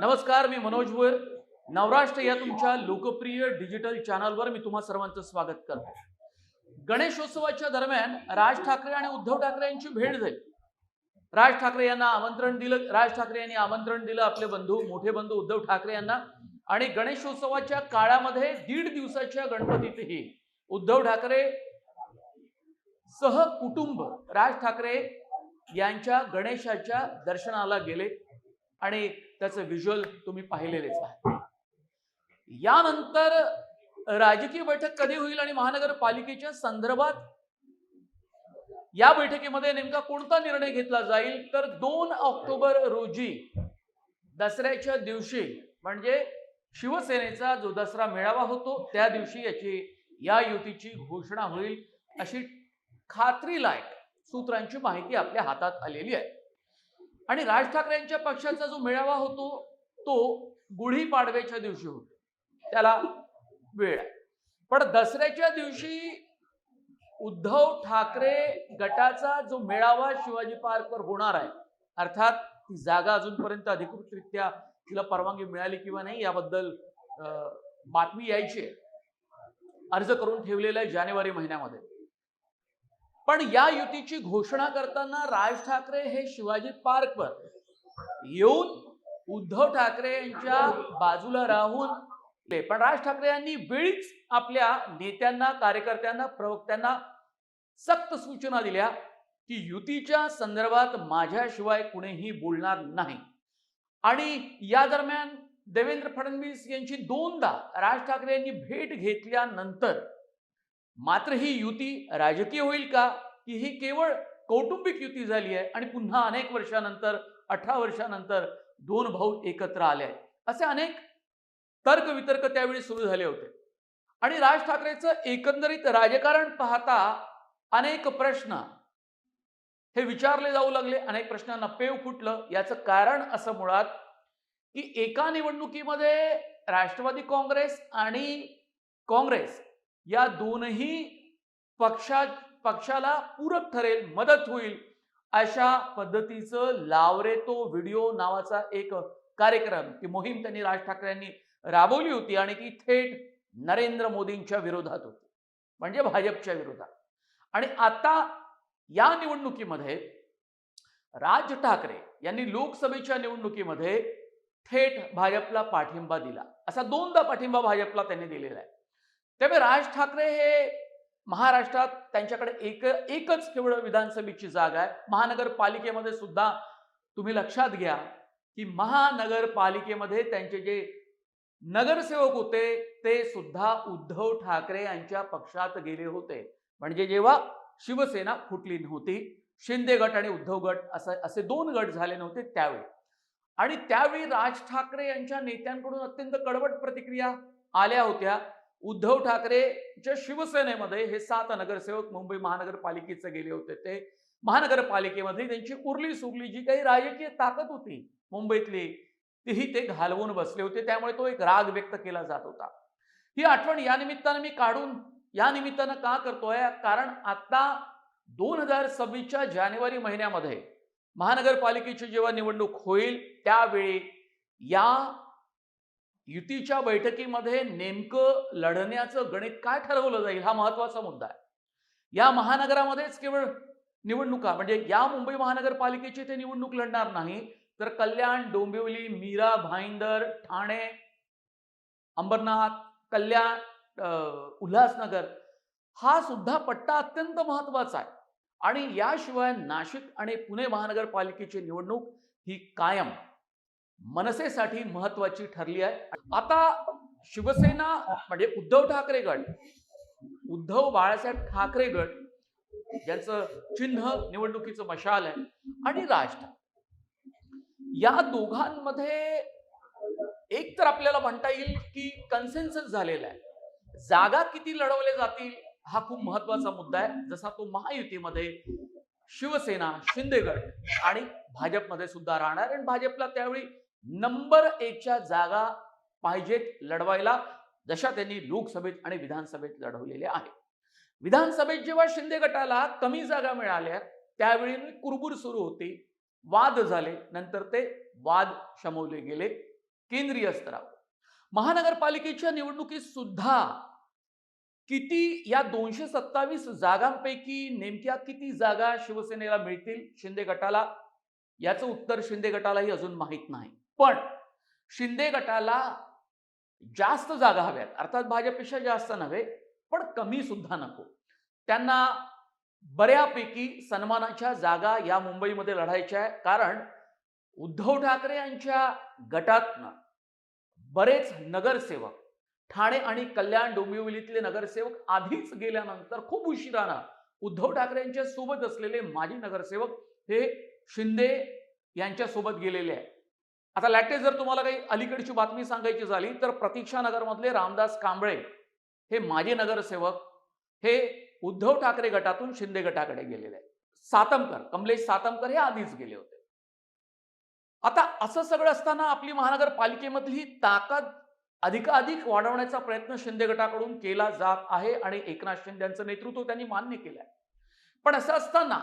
नमस्कार मी मनोज भोयर नवराष्ट्र या तुमच्या लोकप्रिय डिजिटल चॅनलवर मी तुम्हा सर्वांचं स्वागत करतो. गणेशोत्सवाच्या दरम्यान राज ठाकरे आणि उद्धव ठाकरे यांची भेट झाली. राज ठाकरे यांना आमंत्रण दिलं राज ठाकरे यांनी आमंत्रण दिलं आपले बंधू मोठे बंधू उद्धव ठाकरे यांना. आणि गणेशोत्सवाच्या काळामध्ये दीड दिवसाच्या गणपतीतही उद्धव ठाकरे सह कुटुंब राज ठाकरे यांच्या गणेशाच्या दर्शनाला गेले. आणि त्याचं व्हिज्युअल तुम्ही पाहिलेलेच आहे. यानंतर राजकीय बैठक कधी होईल आणि महानगरपालिकेच्या संदर्भात? या बैठकीमध्ये नेमका कोणता निर्णय घेतला जाईल? तर दोन ऑक्टोबर रोजी दसऱ्याच्या दिवशी म्हणजे शिवसेनेचा जो दसरा मेळावा होतो त्या दिवशी याची या युतीची घोषणा होईल अशी खात्रीलायक सूत्रांची माहिती आपल्या हातात आलेली आहे. आणि राज ठाकरे यांच्या पक्षाचा जो मेळावा होतो तो गुढीपाडव्याच्या दिवशी होतो. त्याला वेळ पण दसऱ्याच्या दिवशी उद्धव ठाकरे गटाचा जो मेळावा शिवाजी पार्कवर होणार आहे अर्थात ती जागा अजूनपर्यंत अधिकृतरित्या तिला परवानगी मिळाली किंवा नाही याबद्दल अं, बातमी यायची अर्ज करून ठेवलेला आहे जानेवारी महिन्यामध्ये. पण या युतीची घोषणा करताना राज ठाकरे हे शिवाजी पार्कवर येऊन उद्धव ठाकरे यांच्या बाजूला राहून ते पण राज ठाकरे यांनी वेळीच आपल्या नेत्यांना कार्यकर्त्यांना प्रवक्त्यांना सक्त सूचना दिल्या की युतीच्या संदर्भात माझ्याशिवाय कुणीही बोलणार नाही. आणि या दरम्यान देवेंद्र फडणवीस यांची दोनदा राज ठाकरे यांनी भेट घेतल्यानंतर मात्र ही युती राजकीय होईल का? की ही केवळ कौटुंबिक युती झाली आहे आणि पुन्हा अनेक वर्षानंतर अठरा वर्षानंतर दोन भाऊ एकत्र आले आहेत. असे अनेक तर्क वितर्क त्यावेळी सुरू झाले होते. आणि राज ठाकरेचं एकंदरीत राजकारण पाहता अनेक प्रश्न हे विचारले जाऊ लागले. अनेक प्रश्नांना पेव फुटलं. याचं कारण असं मुळात की एका निवडणुकीमध्ये राष्ट्रवादी काँग्रेस आणि काँग्रेस या दोनही पक्षा पक्षाला पूरक ठरेल मदत होईल अशा पद्धतीचं लावरे तो व्हिडिओ नावाचा एक कार्यक्रम ती मोहीम त्यांनी राज ठाकरे यांनी राबवली होती आणि ती थेट नरेंद्र मोदींच्या विरोधात होती. म्हणजे भाजपच्या विरोधात. आणि आता या निवडणुकीमध्ये राज ठाकरे यांनी लोकसभेच्या निवडणुकीमध्ये थेट भाजपला पाठिंबा दिला. असा दोनदा पाठिंबा भाजपला त्यांनी दिलेला आहे. त्यामुळे राज ठाकरे हे महाराष्ट्रात त्यांच्याकडे एक एकच केवळ विधानसभेची जागा आहे. महानगरपालिकेमध्ये सुद्धा तुम्ही लक्षात घ्या की महानगरपालिकेमध्ये त्यांचे जे नगरसेवक होते ते सुद्धा उद्धव ठाकरे यांच्या पक्षात गेले होते. म्हणजे जेव्हा शिवसेना फुटली नव्हती शिंदे गट आणि उद्धव गट असं असे दोन गट झाले नव्हते त्यावेळी. आणि त्यावेळी राज ठाकरे यांच्या नेत्यांकडून अत्यंत कडवट प्रतिक्रिया आल्या होत्या. उद्धव ठाकरेच्या शिवसेनेमध्ये हे सात नगरसेवक मुंबई महानगरपालिकेचे गेले होते. ते महानगरपालिकेमध्ये त्यांची उरली सुरली जी काही राजकीय ताकद होती मुंबईतली तीही ते घालवून बसले होते. त्यामुळे तो एक राग व्यक्त केला जात होता. ही आठवण या निमित्तानं मी काढून या निमित्तानं का करतोय? कारण आता दोन हजार सव्वीसच्या जानेवारी महिन्यामध्ये महानगरपालिकेची जेव्हा निवडणूक होईल त्यावेळी या युतीच्या बैठकीमध्ये नेमकं लढण्याचं गणित काय ठरवलं जाईल हा महत्त्वाचा मुद्दा आहे. या महानगरामध्येच केवळ निवडणुका म्हणजे या मुंबई महानगरपालिकेची ते निवडणूक लढणार नाही तर कल्याण डोंबिवली मीरा भाईंदर ठाणे अंबरनाथ कल्याण उल्हासनगर हा सुद्धा पट्टा अत्यंत महत्त्वाचा आहे. आणि याशिवाय नाशिक आणि पुणे महानगरपालिकेची निवडणूक ही कायम मनसेसाठी महत्वाची ठरली आहे. आता शिवसेना म्हणजे उद्धव ठाकरे गट उद्धव बाळासाहेब ठाकरे गट चिन्ह निवडणुकीचं मशाल आहे. आणि राज ठाकरे या दोघांमध्ये एक तर आपल्याला म्हणता येईल की कन्सेन्सस झालेला आहे. जागा किती लढवल्या जातील हा खूप महत्त्वाचा मुद्दा आहे. जसा तो महायुतीमध्ये शिवसेना शिंदेगड आणि भाजपमध्ये सुद्धा राहणार आणि भाजपला त्यावेळी नंबर एकच्या जागा पाहिजेत लढवायला जशा त्यांनी लोकसभेत आणि विधानसभेत लढवलेल्या आहेत. विधानसभेत जेव्हा शिंदे गटाला कमी जागा मिळाल्या त्यावेळी कुरबुर सुरू होती. वाद झाले नंतर ते वाद शमवले गेले केंद्रीय स्तरावर. महानगरपालिकेच्या निवडणुकीत सुद्धा किती या दोनशे सत्तावीस जागांपैकी नेमक्या किती जागा शिवसेनेला मिळतील शिंदे गटाला? याचं उत्तर शिंदे गटालाही अजून माहीत नाही. पण शिंदे गटाला जास्त जागा हव्यात. अर्थात भाजपपेक्षा जास्त नव्हे पण कमी सुद्धा नको. त्यांना बऱ्यापैकी सन्मानाच्या जागा या मुंबईमध्ये लढायच्या आहे कारण उद्धव ठाकरे यांच्या गटातनं बरेच नगरसेवक ठाणे आणि कल्याण डोंबिवलीतले नगरसेवक आधीच गेल्यानंतर खूप उशिरानं उद्धव ठाकरे यांच्या सोबत असलेले माजी नगरसेवक हे शिंदे यांच्या सोबत गेलेले आहे आता लॅटेस्ट जर तुम्हाला काही अलीकडची बातमी सांगायची झाली तर प्रतीक्षा नगरमधले रामदास कांबळे हे माजी नगरसेवक हे उद्धव ठाकरे गटातून शिंदे गटाकडे गेलेले आहेत. सातमकर कमलेश सातमकर हे आधीच गेले होते. आता असं सगळं असताना आपली महानगरपालिकेमधली ताकद अधिकाधिक वाढवण्याचा प्रयत्न शिंदे गटाकडून केला जात आहे आणि एकनाथ शिंदे यांचं नेतृत्व त्यांनी मान्य केलं आहे. पण असं असताना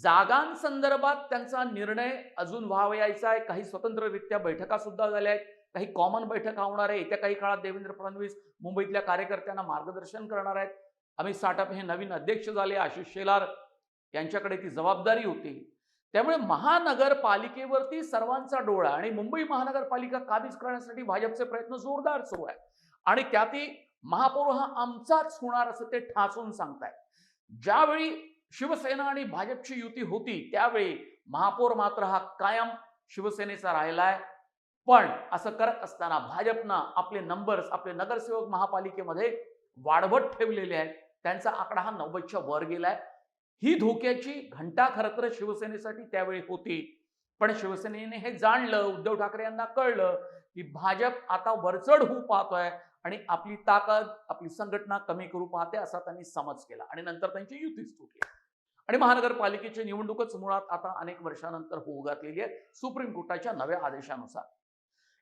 जागांसंदर्भात त्यांचा निर्णय अजून व्हावयाचा आहे. काही स्वतंत्ररित्या बैठका सुद्धा झाल्या आहेत. काही कॉमन बैठका होणार आहे येत्या काही काळात देवेंद्र फडणवीस मुंबईतल्या कार्यकर्त्यांना मार्गदर्शन करणार आहेत. अमित साटप हे नवीन अध्यक्ष झाले आशिष शेलार यांच्याकडे ती जबाबदारी होती. त्यामुळे महानगरपालिकेवरती सर्वांचा डोळा आणि मुंबई महानगरपालिका काबीज करण्यासाठी भाजपचे प्रयत्न जोरदार सुरू आहेत. आणि त्यातही महापौर हा आमचाच होणार असं ते ठासून सांगतायत. ज्यावेळी शिवसेना आणि भाजपची युती होती त्यावेळी महापौर मात्र हा कायम शिवसेनेचा राहिलाय. पण असं करत असताना भाजपनं आपले नंबर्स आपले नगरसेवक महापालिकेमध्ये वाढवत ठेवलेले आहेत. त्यांचा आकडा हा नव्वदच्या वर गेलाय. ही धोक्याची घंटा खरं तर शिवसेनेसाठी त्यावेळी होती. पण शिवसेनेने हे जाणलं उद्धव ठाकरे यांना कळलं की भाजप आता वरचढ होऊ पाहतोय आणि आपली ताकद आपली संघटना कमी करू पाहते असा त्यांनी समज केला आणि नंतर त्यांची युतीच तुटली. आणि महानगरपालिकेची निवडणूकच मुळात आता अनेक वर्षानंतर होऊ घातलेली आहे सुप्रीम कोर्टाच्या नव्या आदेशानुसार.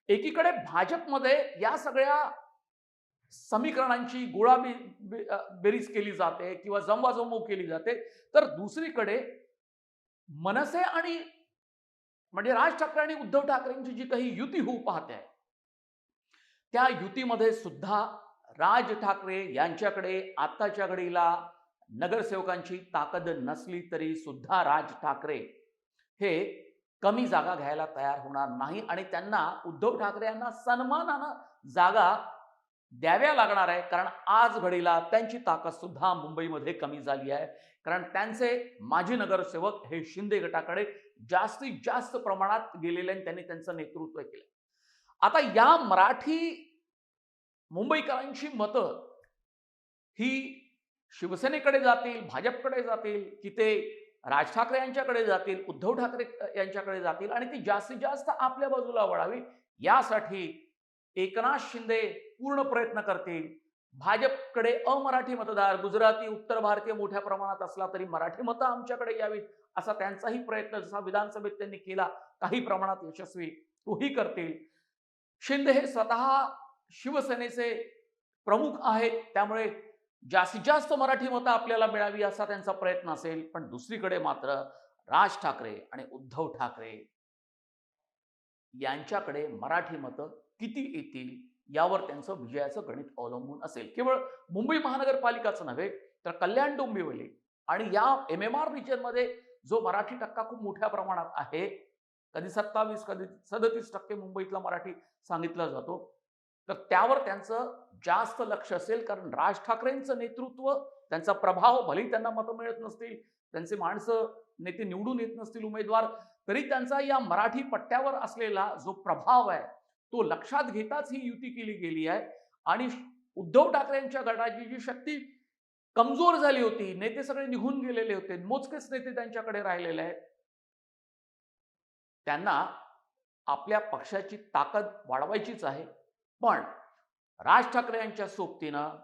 एकीकडे भाजपमध्ये या सगळ्या समीकरणांची गोळा बेरीज केली जाते किंवा जमवाजमव केली जाते. तर दुसरीकडे मनसे आणि म्हणजे राज ठाकरे आणि उद्धव ठाकरेंची जी काही युती होऊ पाहते आहे त्या युतीमध्ये सुद्धा राज ठाकरे यांच्याकडे आत्ताच्या घडीला नगरसेवकांची ताकद नसली तरी सुद्धा राज ठाकरे हे कमी जागा घ्यायला तयार होणार नाही आणि त्यांना उद्धव ठाकरे यांना सन्मानानं जागा द्याव्या लागणार आहे. कारण आज घडीला त्यांची ताकद सुद्धा मुंबईमध्ये कमी झाली आहे. कारण त्यांचे माजी नगरसेवक हे शिंदे गटाकडे जास्तीत जास्त प्रमाणात गेलेले आणि त्यांनी त्यांचं नेतृत्व केलं. आता या मराठी मुंबईकरांची मतं ही शिवसेनेकडे जातील भाजपकडे जातील की ते राज ठाकरे यांच्याकडे जातील उद्धव ठाकरे यांच्याकडे जातील आणि ती जास्तीत जास्त आपल्या बाजूला वळावी यासाठी एकनाथ शिंदे पूर्ण प्रयत्न करतील. भाजपकडे अमराठी मतदार गुजराती उत्तर भारतीय मोठ्या प्रमाणात असला तरी मराठी मतं आमच्याकडे यावीत असा त्यांचाही प्रयत्न जसा विधानसभेत त्यांनी केला काही प्रमाणात यशस्वी तोही करतील. शिंदे हे स्वतः शिवसेनेचे प्रमुख आहेत त्यामुळे जास्तीत जास्त मराठी मतं आपल्याला मिळावी असा त्यांचा प्रयत्न असेल पण दुसरीकडे मात्र राज ठाकरे आणि उद्धव ठाकरे यांच्याकडे मराठी मतं किती येतील यावर त्यांचं विजयाचं गणित अवलंबून असेल. केवळ मुंबई महानगरपालिकाच नव्हे तर कल्याण डोंबिवली आणि या एम एम आर रिजनमध्ये जो मराठी टक्का खूप मोठ्या प्रमाणात आहे कधी सत्तावीस कधी सदतीस टक्के मुंबईतला मराठी सांगितला जातो तर त्यावर त्यांचं जास्त लक्ष असेल कारण राज ठाकरेंचं नेतृत्व त्यांचा प्रभाव भलेही त्यांना मतं मिळत नसतील त्यांचे माणसं नेते निवडून येत नसतील उमेदवार तरी त्यांचा या मराठी पट्ट्यावर असलेला जो प्रभाव आहे तो लक्षात घेताच ही युती केली गेली आहे. आणि उद्धव ठाकरे यांच्या गटाची जी शक्ती कमजोर झाली होती नेते सगळे निघून गेलेले होते मोजकेच नेते त्यांच्याकडे राहिलेले आहेत. त्यांना आपल्या पक्षाची ताकद वाढवायचीच आहे. पण राज ठाकरे यांच्या सोबतीनं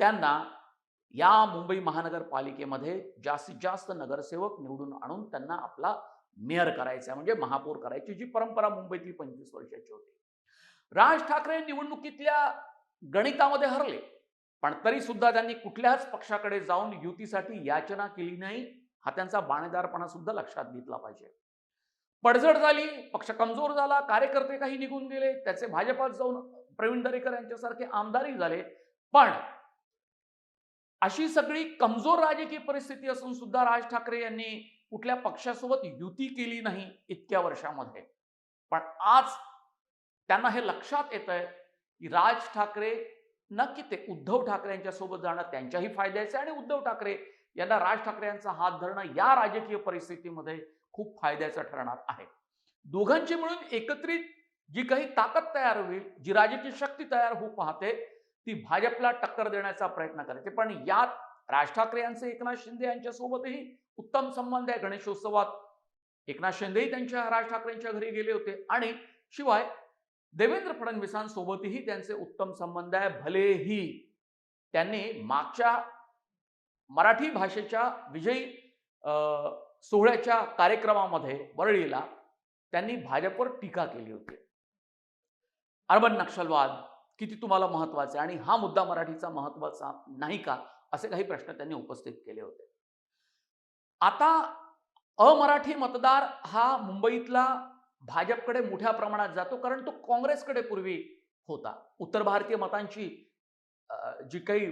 त्यांना या मुंबई महानगरपालिकेमध्ये जास्तीत जास्त नगरसेवक निवडून आणून त्यांना आपला मेयर करायचा म्हणजे महापौर करायची जी परंपरा मुंबईतली पंचवीस वर्षाची होती. राज ठाकरे निवडणुकीतल्या गणितामध्ये हरले पण तरी सुद्धा त्यांनी कुठल्याच पक्षाकडे जाऊन युतीसाठी याचना केली नाही हा त्यांचा बाणेदारपणा सुद्धा लक्षात घेतला पाहिजे. पडझड झाली पक्ष कमजोर झाला कार्यकर्ते काही निघून गेले त्याचे भाजपात जाऊन प्रवीण दरेकर यांच्यासारखे आमदारही झाले पण अशी सगळी कमजोर राजकीय परिस्थिती असून सुद्धा राज ठाकरे यांनी कुठल्या पक्षासोबत युती केली नाही इतक्या वर्षामध्ये. पण आज त्यांना हे लक्षात येत आहे की राज ठाकरे नक्की ते उद्धव ठाकरे यांच्या सोबत जाणं त्यांच्याही फायद्याचं आणि उद्धव ठाकरे यांना राज ठाकरे यांचा हात धरणं या राजकीय परिस्थितीमध्ये खूप फायद्याचं ठरणार आहे. दोघांची मिळून एकत्रित जी काही ताकद तयार होईल जी राजकीय शक्ती तयार होऊ पाहते ती भाजपला टक्कर देण्याचा प्रयत्न करायचे. पण यात राज ठाकरे यांचे एकनाथ शिंदे यांच्या सोबतही उत्तम संबंध आहे. गणेशोत्सवात एकनाथ शिंदेही त्यांच्या राज ठाकरेंच्या घरी गेले होते. आणि शिवाय देवेंद्र फडणवीसांसोबतही त्यांचे उत्तम संबंध आहे. भलेही त्यांनी मागच्या मराठी भाषेच्या विजयी अं, सोहळ्याच्या कार्यक्रमामध्ये वरळीला त्यांनी भाजपवर टीका केली होती. अर्बन नक्षलवाद किती तुम्हाला महत्त्वाचा आहे? आणि हा मुद्दा मराठीचा महत्त्वाचा नाही का? असे काही प्रश्न त्यांनी उपस्थित केले होते. आता अमराठी मतदार हा मुंबईतला भाजपकडे मोठ्या प्रमाणात जातो कारण तो काँग्रेसकडे पूर्वी होता. उत्तर भारतीय मतांची जी काही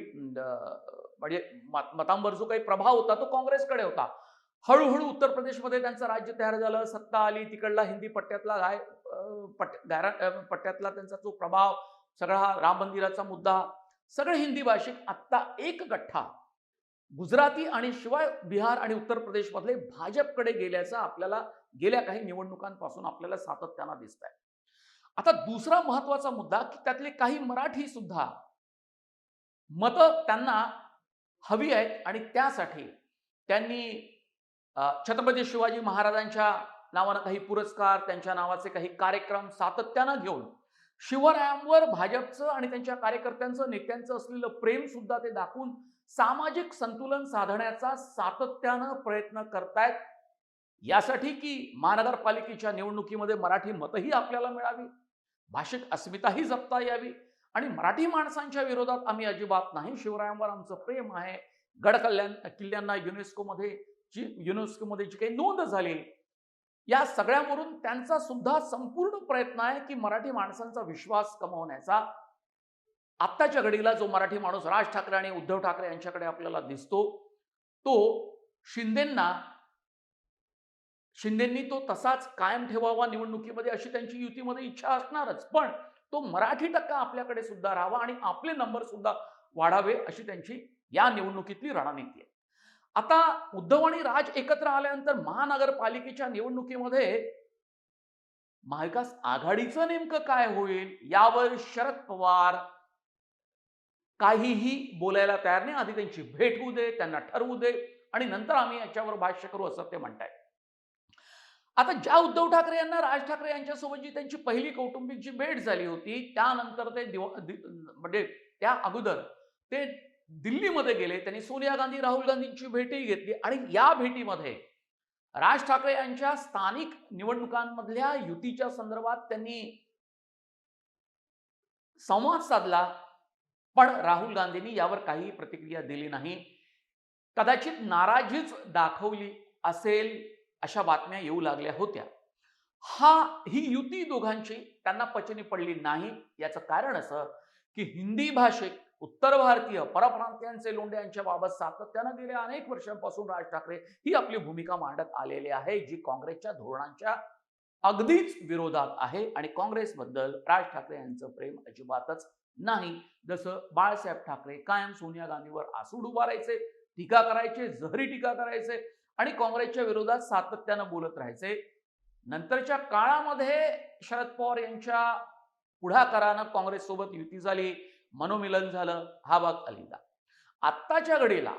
म्हणजे मतांवर जो काही प्रभाव होता तो काँग्रेसकडे होता. हळूहळू उत्तर प्रदेशमध्ये त्यांचं राज्य तयार झालं सत्ता आली तिकडला हिंदी पट्ट्यातला गाय अं, पट्ट पट्ट्यातला त्यांचा जो प्रभाव सगळा हा राम मंदिराचा मुद्दा सगळे हिंदी भाषिक आत्ता एक गठ्ठा गुजराती आणि शिवाय बिहार आणि उत्तर प्रदेशमधले भाजपकडे गेल्याचा आपल्याला गेल्या काही निवडणुकांपासून आपल्याला सातत्यानं दिसत आहे आता दुसरा महत्त्वाचा मुद्दा की त्यातले काही मराठी सुद्धा मत त्यांना हवी आहेत आणि त्यासाठी त्यांनी छत्रपती शिवाजी महाराजांच्या नावानं काही पुरस्कार त्यांच्या नावाचे काही कार्यक्रम सातत्यानं घेऊन शिवरायांवर भाजपचं आणि त्यांच्या कार्यकर्त्यांचं नेत्यांचं असलेलं प्रेम सुद्धा ते दाखवून सामाजिक संतुलन साधण्याचा सातत्यानं प्रयत्न करतायत. यासाठी की महानगरपालिकेच्या निवडणुकीमध्ये मराठी मतही आपल्याला मिळावी भाषिक अस्मिताही जपता यावी आणि मराठी माणसांच्या विरोधात आम्ही अजिबात नाही. शिवरायांवर आमचं प्रेम आहे. गड कल्याण किल्ल्यांना युनेस्कोमध्ये जी युनेस्कोमध्ये जी काही नोंद झाली या सगळ्यावरून त्यांचा सुद्धा संपूर्ण प्रयत्न आहे की मराठी माणसांचा विश्वास कमवण्याचा. आत्ताच्या घडीला जो मराठी माणूस राज ठाकरे आणि उद्धव ठाकरे यांच्याकडे आपल्याला दिसतो तो शिंदेंना शिंदेंनी तो तसाच कायम ठेवावा निवडणुकीमध्ये अशी त्यांची युतीमध्ये इच्छा असणारच. पण तो मराठी टक्का आपल्याकडे सुद्धा राहावा आणि आपले नंबर सुद्धा वाढावे अशी त्यांची या निवडणुकीतली रणनीती आहे. आता उद्धव आणि राज एकत्र आल्यानंतर महानगरपालिकेच्या निवडणुकीमध्ये महाविकास आघाडीचं नेमकं काय होईल? यावर शरद पवार काहीही बोलायला तयार नाही. आधी त्यांची भेट होऊ दे त्यांना ठरवू दे आणि नंतर आम्ही याच्यावर भाष्य करू असं ते म्हणताय आता ज्या उद्धव ठाकरे यांना राज ठाकरे यांच्यासोबत जी त्यांची पहिली कौटुंबिक जी भेट झाली होती त्यानंतर ते दिव- म्हणजे त्या अगोदर ते दिल्लीमध्ये गेले. त्यांनी सोनिया गांधी राहुल गांधींची भेटही घेतली आणि या भेटीमध्ये राज ठाकरे यांच्या स्थानिक निवडणुकांमधल्या युतीच्या संदर्भात त्यांनी संवाद साधला. पण राहुल गांधींनी यावर काही प्रतिक्रिया दिली नाही. कदाचित नाराजीच दाखवली असेल अशा बातम्या येऊ लागल्या होत्या. हा ही युती दोघांची त्यांना पचनी पडली नाही. याचं कारण असं की हिंदी भाषेत उत्तर भारतीय परप्रांतीयांचे लोंढे यांच्या बाबत सातत्यानं गेल्या अनेक वर्षांपासून राज ठाकरे ही आपली भूमिका मांडत आलेली आहे जी काँग्रेसच्या धोरणांच्या अगदीच विरोधात आहे. आणि काँग्रेसबद्दल राज ठाकरे यांचं प्रेम अजिबातच नाही. जसं बाळासाहेब ठाकरे कायम सोनिया गांधीवर आसूड उभारायचे टीका करायचे जहरी टीका करायचे आणि काँग्रेसच्या विरोधात सातत्यानं बोलत राहायचे. नंतरच्या काळामध्ये शरद पवार यांच्या पुढाकारानं काँग्रेस सोबत युती झाली मनोमिलन झालं हा भाग आलेला. आत्ताच्या घडीला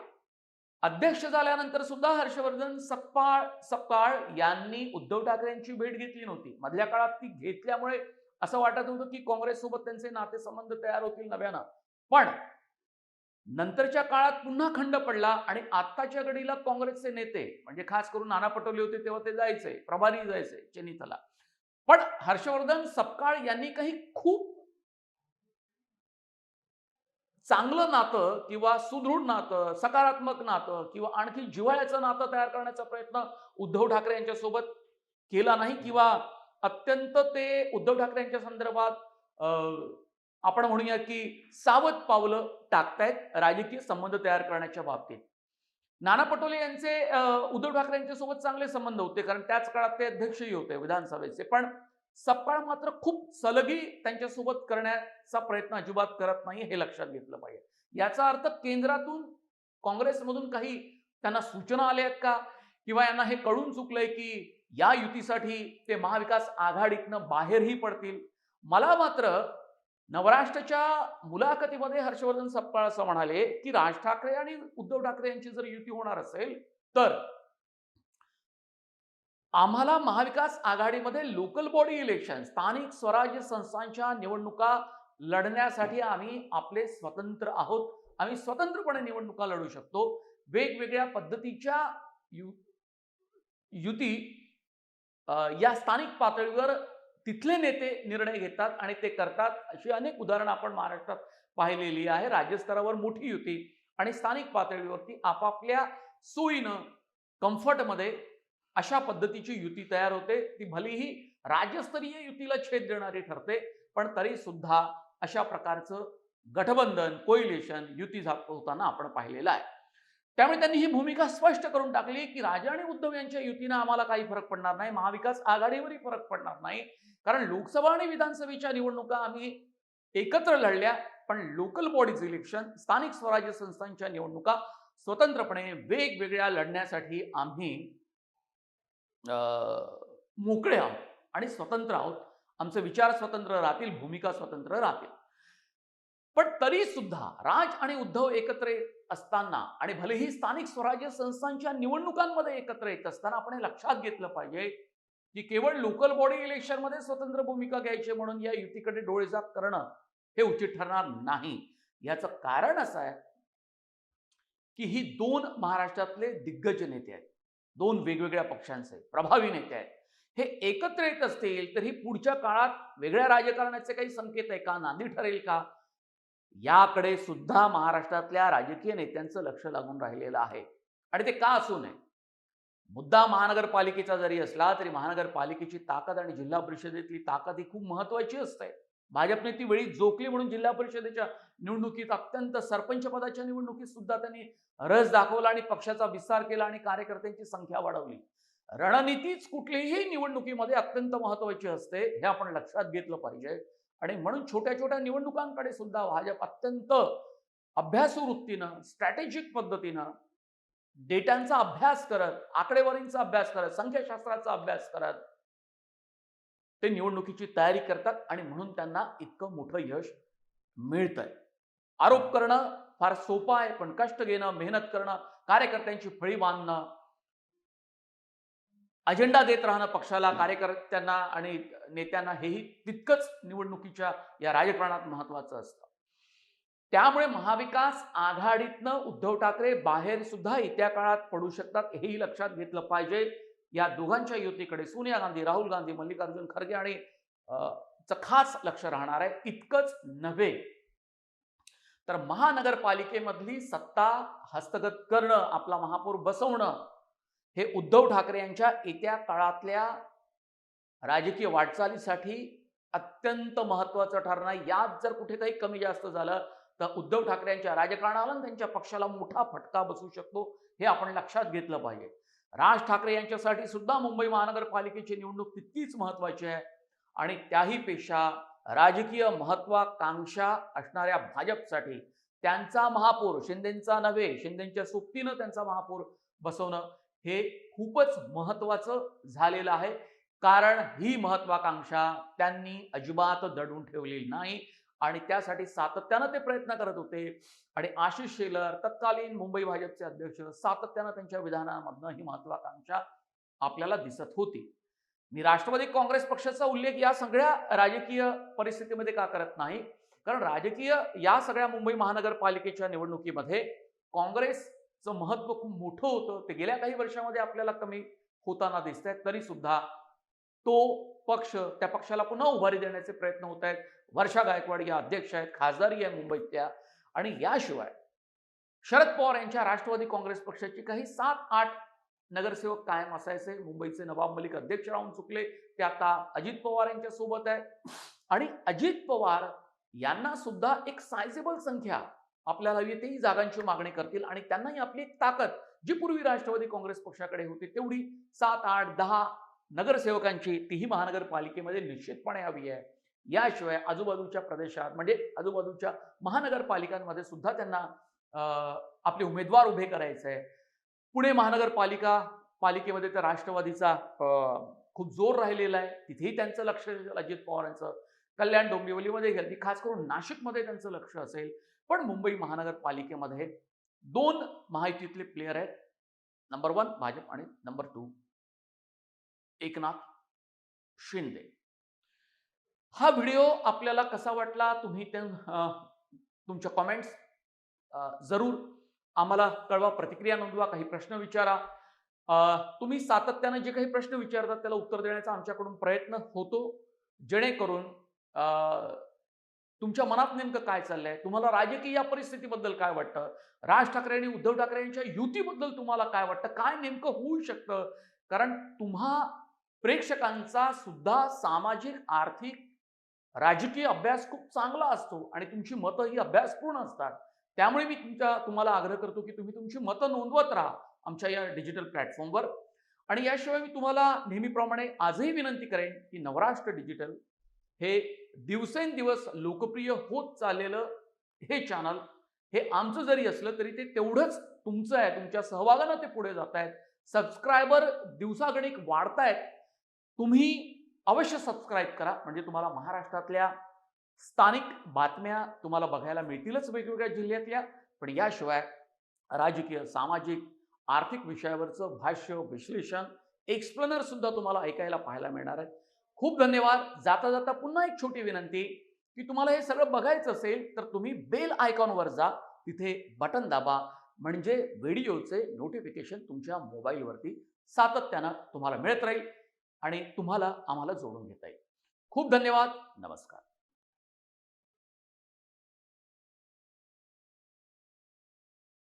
अध्यक्ष झाल्यानंतर सुद्धा हर्षवर्धन सपकाळ सपकाळ यांनी उद्धव ठाकरेंची भेट घेतली नव्हती. मधल्या काळात ती घेतल्यामुळे असं वाटत होतं की काँग्रेससोबत त्यांचे नातेसंबंध तयार होतील नव्यानं. पण नंतरच्या काळात पुन्हा खंड पडला आणि आत्ताच्या घडीला काँग्रेसचे नेते म्हणजे खास करून नाना पटोले होते तेव्हा ते जायचे प्रभारी जायचे चेन्नीतला पण हर्षवर्धन सपकाळ यांनी काही खूप चांगलं नातं किंवा सुदृढ नातं सकारात्मक नातं किंवा आणखी जिव्हाळ्याचं नातं तयार करण्याचा प्रयत्न उद्धव ठाकरे यांच्यासोबत केला नाही किंवा अत्यंत ते उद्धव ठाकरे यांच्या संदर्भात अं, आपण म्हणूया की सावध पावलं टाकतायत राजकीय संबंध तयार करण्याच्या बाबतीत. नाना पटोले यांचे उद्धव ठाकरे यांच्यासोबत चांगले संबंध होते कारण त्याच काळात ते अध्यक्षही होते विधानसभेचे. पण सपकाळ मात्र खूप सलगी त्यांच्यासोबत करण्याचा प्रयत्न अजिबात करत नाही हे लक्षात घेतलं पाहिजे. याचा अर्थ केंद्रातून काँग्रेसमधून काही त्यांना सूचना आल्या आहेत का? किंवा यांना हे कळून चुकलंय की या युतीसाठी ते महाविकास आघाडीतनं बाहेरही पडतील. मला मात्र नवराष्ट्राच्या मुलाखतीमध्ये हर्षवर्धन सप्पाळ असं म्हणाले की राज ठाकरे आणि उद्धव ठाकरे यांची जर युती होणार असेल तर आम्हाला महाविकास आघाडीमध्ये लोकल बॉडी इलेक्शन स्थानिक स्वराज्य संस्थांच्या निवडणुका लढण्यासाठी आम्ही आपले स्वतंत्र आहोत. आम्ही स्वतंत्रपणे निवडणुका लढू शकतो. वेगवेगळ्या पद्धतीच्या यु युती या स्थानिक पातळीवर तिथले नेते निर्णय घेतात आणि ते करतात अशी अनेक उदाहरणं आपण महाराष्ट्रात पाहिलेली आहे. राज्यस्तरावर मोठी युती आणि स्थानिक पातळीवरती आपापल्या सोयीनं कम्फर्टमध्ये अशा पद्धतीची युती तयार होते. ती भलेही राज्यस्तरीय युतीला छेद देणारी ठरते पण तरी सुद्धा अशा प्रकारचं गठबंधन कोइलेशन युती होताना आपण पाहिलेलं आहे. त्यामुळे त्यांनी ही भूमिका स्पष्ट करून टाकली की राजा आणि उद्धव यांच्या युतीनं आम्हाला काही फरक पडणार नाही महाविकास आघाडीवरही फरक पडणार नाही. कारण लोकसभा आणि विधानसभेच्या निवडणुका आम्ही एकत्र लढल्या पण लोकल बॉडीज इलेक्शन स्थानिक स्वराज्य संस्थांच्या निवडणुका स्वतंत्रपणे वेगवेगळ्या लढण्यासाठी आम्ही अं, मोकळे आहोत आणि स्वतंत्र आहोत. आमचे विचार स्वतंत्र राहतील भूमिका स्वतंत्र राहतील. पण तरी सुद्धा राज आणि उद्धव एकत्र असताना आणि भलेही स्थानिक स्वराज्य संस्थांच्या निवडणुकांमध्ये एकत्र येत असताना आपण हे लक्षात घेतलं पाहिजे की केवळ लोकल बॉडी इलेक्शनमध्ये स्वतंत्र भूमिका घ्यायची म्हणून या युतीकडे डोळेजात करणं हे उचित ठरणार नाही. याचं कारण असं आहे की ही दोन महाराष्ट्रातले दिग्गज नेते आहेत. दोन वेगवेगळ्या पक्षांचे प्रभावी नेते आहेत. हे एकत्र येत असतील तर ही पुढच्या काळात वेगळ्या राजकारणाचे काही संकेत आहे का? नांदी ठरेल का? याकडे सुद्धा महाराष्ट्रातल्या राजकीय नेत्यांचं लक्ष लागून राहिलेलं आहे. आणि ते का असू नये? मुद्दा महानगरपालिकेचा जरी असला तरी महानगरपालिकेची ताकद आणि जिल्हा परिषदेतली ताकद ही खूप महत्वाची असते. भाजपने ती वेळी जोखली म्हणून जिल्हा परिषदेच्या निवडणुकीत अत्यंत सरपंच पदाच्या निवडणुकीत सुद्धा त्यांनी रस दाखवला आणि पक्षाचा विस्तार केला आणि कार्यकर्त्यांची संख्या वाढवली. रणनीतीच कुठलीही निवडणुकीमध्ये अत्यंत महत्वाची असते हे आपण लक्षात घेतलं पाहिजे. आणि म्हणून छोट्या छोट्या निवडणुकांकडे सुद्धा भाजप अत्यंत अभ्यासू वृत्तीनं स्ट्रॅटेजिक पद्धतीनं डेटांचा अभ्यास करत आकडेवारींचा अभ्यास करत संख्याशास्त्राचा अभ्यास करत ते निवडणुकीची तयारी करतात आणि म्हणून त्यांना इतकं मोठं यश मिळतंय. आरोप करणं फार सोपं आहे पण कष्ट घेणं मेहनत करणं कार्यकर्त्यांची फळी बांधणं अजेंडा देत राहणं पक्षाला कार्यकर्त्यांना आणि नेत्यांना हेही तितकंच निवडणुकीच्या या राजकारणात महत्वाचं असतं. त्यामुळे महाविकास आघाडीतनं उद्धव ठाकरे बाहेर सुद्धा येत्या काळात पडू शकतात हेही लक्षात घेतलं पाहिजे. या दोघांच्या युतीकडे सोनिया गांधी राहुल गांधी मल्लिकार्जुन खरगे आणि अं, खास लक्ष राहणार आहे इतकंच नव्हे. तर महानगरपालिकेमधली सत्ता हस्तगत करणं आपला महापौर बसवणं हे उद्धव ठाकरे यांच्या येत्या काळातल्या राजकीय वाटचालीसाठी अत्यंत महत्वाचं ठरणार यात जर कुठे काही कमी जास्त झालं तर उद्धव ठाकरे यांच्या राजकारणाला आणि त्यांच्या पक्षाला मोठा फटका बसू शकतो हे आपण लक्षात घेतलं पाहिजे. राज ठाकरे यांच्यासाठी सुद्धा मुंबई महानगरपालिकेची निवडणूक तितकीच महत्वाची आहे. आणि त्याही पेक्षा राजकीय महत्वाकांक्षा असणाऱ्या भाजपसाठी त्यांचा महापौर शिंदेचा नव्हे शिंदेच्या सोबतीनं त्यांचा महापौर बसवणं हे खूपच महत्वाचं झालेलं आहे. कारण ही महत्वाकांक्षा त्यांनी अजिबात दडून ठेवलेली नाही आणि त्यासाठी सातत्यानं ते प्रयत्न करत होते. आणि आशिष शेलर तत्कालीन मुंबई भाजपचे अध्यक्ष सातत्यानं त्यांच्या विधानामधनं ही महत्वाकांक्षा आपल्याला दिसत होती. मी राष्ट्रवादी काँग्रेस पक्षाचा उल्लेख या सगळ्या राजकीय परिस्थितीमध्ये का करत नाही? कारण राजकीय या सगळ्या मुंबई महानगरपालिकेच्या निवडणुकीमध्ये काँग्रेस महत्त्व खूप मोठं होतं. ते गेल्या काही वर्षामध्ये आपल्याला कमी होताना दिसत आहेत तरी सुद्धा तो पक्ष त्या पक्षाला पुन्हा उभारी देण्याचे प्रयत्न होत आहेत वर्षा गायकवाड या अध्यक्ष आहेत. खासदारी आहे मुंबईतल्या. आणि याशिवाय शरद पवार यांच्या राष्ट्रवादी काँग्रेस पक्षाची काही सात आठ नगरसेवक कायम असायचे. मुंबईचे नवाब मलिक अध्यक्ष राहून चुकले. ते आता अजित पवार यांच्या सोबत आहेत. आणि अजित पवार यांना सुद्धा एक सायझेबल संख्या आपल्याला हवी तेही जागांची मागणी करतील आणि त्यांनाही आपली एक ताकद जी पूर्वी राष्ट्रवादी काँग्रेस पक्षाकडे होती तेवढी सात आठ दहा नगरसेवकांची तीही महानगरपालिकेमध्ये निश्चितपणे हवी आहे. याशिवाय आजूबाजूच्या प्रदेशात म्हणजे आजूबाजूच्या महानगरपालिकांमध्ये सुद्धा त्यांना अं, आपले उमेदवार उभे करायचे आहे. पुणे महानगरपालिका पालिकेमध्ये तर राष्ट्रवादीचा अं, खूप जोर राहिलेला आहे. तिथेही त्यांचं लक्ष अजित पवारांचं. कल्याण डोंबिवलीमध्ये गेलं खास करून नाशिकमध्ये त्यांचं लक्ष असेल. पण मुंबई महानगरपालिकेमध्ये दोन माहितीतले प्लेयर आहेत. नंबर वन भाजप आणि नंबर टू एकनाथ शिंदे. हा व्हिडिओ आपल्याला कसा वाटला तुम्ही ते तुमच्या कॉमेंट्स जरूर आम्हाला कळवा. प्रतिक्रिया नोंदवा काही प्रश्न विचारा. तुम्ही सातत्याने जे काही प्रश्न विचारतात त्याला उत्तर देण्याचा आमच्याकडून प्रयत्न होतो. जेणेकरून तुमच्या मनात नेमकं काय चाललंय? तुम्हाला राजकीय या परिस्थितीबद्दल काय वाटतं? राज ठाकरे आणि उद्धव ठाकरे यांच्या युतीबद्दल तुम्हाला काय वाटतं? काय नेमकं होऊ शकतं? कारण तुम्हा प्रेक्षकांचा सुद्धा सामाजिक आर्थिक राजकीय अभ्यास खूप चांगला असतो आणि तुमची मतं ही अभ्यासपूर्ण असतात. त्यामुळे मी तुमच्या तुम्हाला आग्रह करतो की तुम्ही तुमची मतं नोंदवत राहा आमच्या या डिजिटल प्लॅटफॉर्मवर. आणि याशिवाय मी तुम्हाला नेहमीप्रमाणे आजही विनंती करेन की नवराष्ट्र डिजिटल हे दिवसेंदिवस लोकप्रिय होत चाललेलं हे चॅनल हे आमचं जरी असलं तरी ते तेवढंच तुमचं आहे. तुमच्या सहभागानं ते पुढे जात आहेत सबस्क्रायबर दिवसागणिक वाढतायत. तुम्ही अवश्य सबस्क्राईब करा. म्हणजे तुम्हाला महाराष्ट्रातल्या स्थानिक बातम्या तुम्हाला बघायला मिळतीलच वेगवेगळ्या जिल्ह्यातल्या. पण याशिवाय राजकीय सामाजिक आर्थिक विषयावरचं भाष्य विश्लेषण एक्सप्लेनर सुद्धा तुम्हाला ऐकायला पाहायला मिळणार आहे खूप धन्यवाद. जाता जाता पुन्हा एक छोटी विनंती की तुम्हाला हे सगळं बघायचं असेल तर तुम्ही बेल आयकॉनवर जा. तिथे बटन दाबा. म्हणजे व्हिडिओचे नोटिफिकेशन तुमच्या मोबाईलवरती सातत्यानं तुम्हाला मिळत राहील आणि तुम्हाला आम्हाला जोडून घेता येईल. खूप धन्यवाद. नमस्कार.